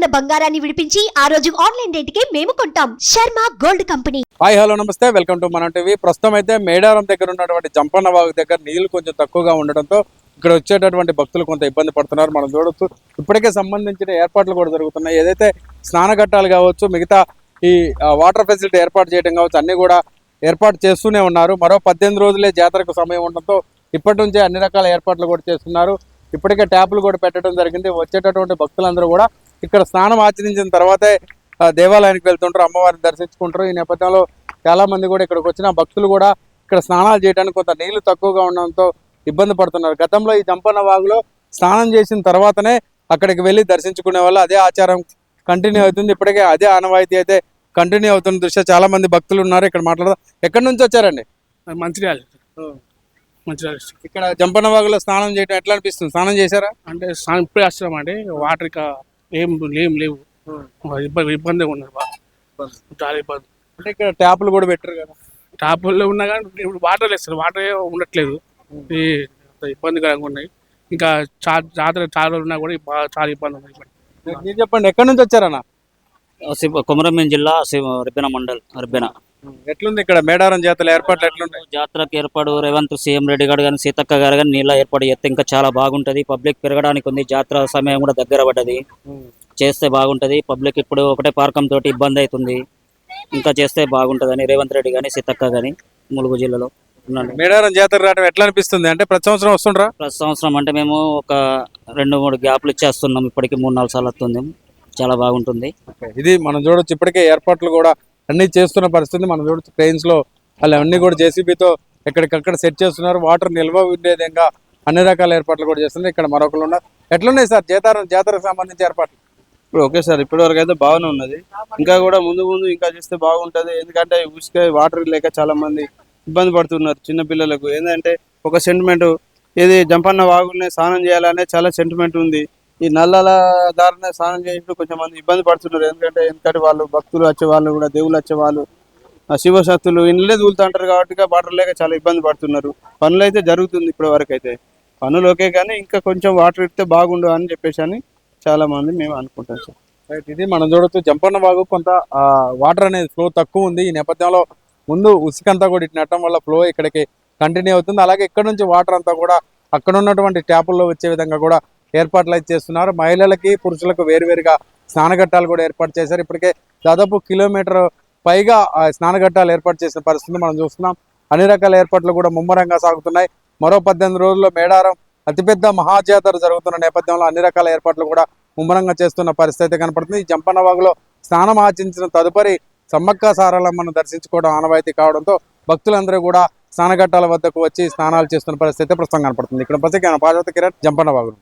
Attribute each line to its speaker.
Speaker 1: ఉన్న బంగారాన్ని విడిపించి ఆ రోజు ఆన్లైన్ రేటుకే మేము కొంటాం. Sharma gold company.
Speaker 2: Hi hello నమస్తే. Welcome to Mana TV. ప్రస్తుతం అయితే మేడారం దగ్గర ఉన్నటువంటి జంపన్న వాగు దగ్గర నీళ్ళు కొంచెం తక్కువగా ఉండడంతో ఇక్కడ వచ్చేటటువంటి భక్తులు కొంత ఇబ్బంది పడుతున్నారు. మనం చూడొచ్చు. ఇప్పటికే సంబంధించిన ఏర్పాట్లు కూడా జరుగుతున్నాయి. ఏదైతే స్నానఘట్టాలు కావచ్చు మిగతా ఈ వాటర్ ఫెసిలిటీ ఏర్పాటు చేయడం కావచ్చు అన్ని కూడా ఏర్పాటు చేస్తూనే ఉన్నారు. మరో పద్దెనిమిది రోజులే జాతరకు సమయం ఉండడంతో ఇప్పటి నుంచే అన్ని రకాల ఏర్పాట్లు కూడా చేస్తున్నారు. ఇప్పటికే ట్యాపులు కూడా పెట్టడం జరిగింది. వచ్చేటటువంటి భక్తులందరూ కూడా ఇక్కడ స్నానం ఆచరించిన తర్వాతే దేవాలయానికి వెళ్తుంటారు అమ్మవారిని దర్శించుకుంటారు. ఈ నేపథ్యంలో చాలా మంది కూడా ఇక్కడికి వచ్చిన భక్తులు కూడా ఇక్కడ స్నానాలు చేయడానికి కొంత నీళ్ళు తక్కువగా ఉండడంతో ఇబ్బంది పడుతున్నారు. గతంలో ఈ జంపన్న వాగులో స్నానం చేసిన తర్వాతనే అక్కడికి వెళ్ళి దర్శించుకునే వాళ్ళు అదే ఆచారం కంటిన్యూ అవుతుంది. ఇప్పటికే అదే ఆనవాయితీ అయితే కంటిన్యూ అవుతున్న దృష్ట్యా చాలా మంది భక్తులు ఉన్నారు ఇక్కడ మాట్లాడదాం. ఎక్కడి నుంచి వచ్చారండి?
Speaker 3: మంచిర్యాల. మంచిర్యాల
Speaker 2: ఇక్కడ జంపన్న వాగులో స్నానం చేయడం ఎట్లా అనిపిస్తుంది? స్నానం చేశారా?
Speaker 3: అంటే స్నానం ఇప్పుడే వస్తున్నాం అంటే వాటర్ ఏం ఏం లేవు. ఇబ్బంది ఇబ్బందిగా ఉన్నది బాగా. చాలా ఇబ్బంది.
Speaker 2: అంటే ఇక్కడ ట్యాపులు కూడా పెట్టారు కదా?
Speaker 3: టాపుల్లో ఉన్నా కానీ ఇప్పుడు వాటర్ లేదు వాటర్ ఉండట్లేదు. ఈ ఇబ్బందికరంగా ఉన్నాయి. ఇంకా చా జాతర చాలా ఉన్నా కూడా బాగా చాలా ఇబ్బంది ఉంది
Speaker 2: మీరు చెప్పండి ఎక్కడి నుంచి వచ్చారన్న?
Speaker 4: శివ కొమరంభీం జిల్లా శివ రిబ్బెన మండల్ రిబ్బెన.
Speaker 2: ఎట్లుంది ఇక్కడ మేడారం జాతర ఏర్పాట్లు ఎట్లున్నాయి
Speaker 4: జాతరకు ఏర్పాటు రేవంత్ సీఎం రెడ్డి గారు కానీ సీతక్క గారు కానీ నీళ్ళ ఏర్పాటు చేస్తే ఇంకా చాలా బాగుంటది. పబ్లిక్ పెరగడానికి ఉంది. జాతర సమయం కూడా దగ్గర పడ్డది. చేస్తే బాగుంటది. పబ్లిక్ ఇప్పుడు ఒకటే పార్కం తోటి ఇబ్బంది అవుతుంది. ఇంకా చేస్తే బాగుంటదని రేవంత్ రెడ్డి కానీ సీతక్క కానీ ములుగు జిల్లాలో
Speaker 2: మేడారం జాతర రావడం ఎట్లా అనిపిస్తుంది? అంటే ప్రతి సంవత్సరం వస్తుండ్రా?
Speaker 4: ప్రతి సంవత్సరం అంటే మేము ఒక రెండు మూడు గ్యాప్లు ఇచ్చేస్తున్నాం. ఇప్పటికి మూడు నాలుగు సార్లు వస్తుంది. చాలా బాగుంటుంది.
Speaker 2: ఇది మనం చూడొచ్చు. ఇప్పటికే ఏర్పాట్లు కూడా అన్ని చేస్తున్న పరిస్థితి మనం చూడొచ్చు ట్రైన్స్లో వాళ్ళు అన్ని కూడా జేసీబీతో ఎక్కడికక్కడ సెట్ చేస్తున్నారు. వాటర్ నిల్వ ఉండే విధంగా అన్ని రకాల ఏర్పాట్లు కూడా చేస్తున్నారు. ఇక్కడ మరొకరు ఉన్నారు. ఎట్లున్నాయి సార్? జాతర జాతరకు సంబంధించి ఏర్పాట్లు?
Speaker 5: ఇప్పుడు ఓకే సార్ ఇప్పటి వరకు అయితే బాగానే ఉన్నది. ఇంకా కూడా ముందు ముందు ఇంకా చేస్తే బాగుంటది. ఎందుకంటే ఉసుక వాటర్ లేక చాలా మంది ఇబ్బంది పడుతున్నారు చిన్న పిల్లలకు. ఏంటంటే ఒక సెంటిమెంట్ ఏది జంపన్న వాగులనే స్నానం చేయాలనే చాలా సెంటిమెంట్ ఉంది. ఈ నల్లల దారిన స్నానం చేసినప్పుడు కొంచెం మంది ఇబ్బంది పడుతున్నారు. ఎందుకంటే ఎందుకంటే వాళ్ళు భక్తులు వచ్చే వాళ్ళు కూడా దేవుళ్ళు వచ్చేవాళ్ళు శివశక్తులు ఇళ్ళే దూలుతుంటారు కాబట్టి వాటర్ లేక చాలా ఇబ్బంది పడుతున్నారు. పనులు అయితే జరుగుతుంది ఇప్పటి వరకు అయితే పనులు ఓకే కానీ ఇంకా కొంచెం వాటర్ ఇస్తే బాగుండు అని చెప్పేసి అని చాలా మంది మేము అనుకుంటాం సార్.
Speaker 2: రైట్ ఇది మనం చూడొచ్చు జంపన్న బాగు కొంత వాటర్ అనేది ఫ్లో తక్కువ ఉంది. ఈ నేపథ్యంలో ముందు ఉసుకంతా కూడా ఇటు నెట్టడం వల్ల ఫ్లో ఇక్కడికి కంటిన్యూ అవుతుంది. అలాగే ఇక్కడ నుంచి వాటర్ అంతా కూడా అక్కడ ఉన్నటువంటి ట్యాపుల్లో వచ్చే విధంగా కూడా ఏర్పాట్లు అయితే చేస్తున్నారు. మహిళలకి పురుషులకు వేరువేరుగా స్నానఘట్టాలు కూడా ఏర్పాటు చేశారు. ఇప్పటికే దాదాపు కిలోమీటర్ పైగా ఆ స్నానఘట్టాలు ఏర్పాటు చేసిన పరిస్థితి మనం చూస్తున్నాం. అన్ని రకాల ఏర్పాట్లు కూడా ముమ్మరంగా సాగుతున్నాయి. మరో పద్దెనిమిది రోజుల్లో మేడారం అతిపెద్ద మహాజాతర జరుగుతున్న నేపథ్యంలో అన్ని రకాల ఏర్పాట్లు కూడా ముమ్మరంగా చేస్తున్న పరిస్థితి కనపడుతుంది. జంపన్నవాగులో స్నానం ఆచరించిన తదుపరి సమ్మక్క సారలమ్మను దర్శించుకోవడం ఆనవాయితీ కావడంతో భక్తులందరూ కూడా స్నానఘట్టాల వద్దకు వచ్చి స్నానాలు చేస్తున్న పరిస్థితి ప్రస్తుతం కనపడుతుంది. ఇక్కడ ప్రత్యేక పార్వతి కిరణ్ జంపన్నవాగులు.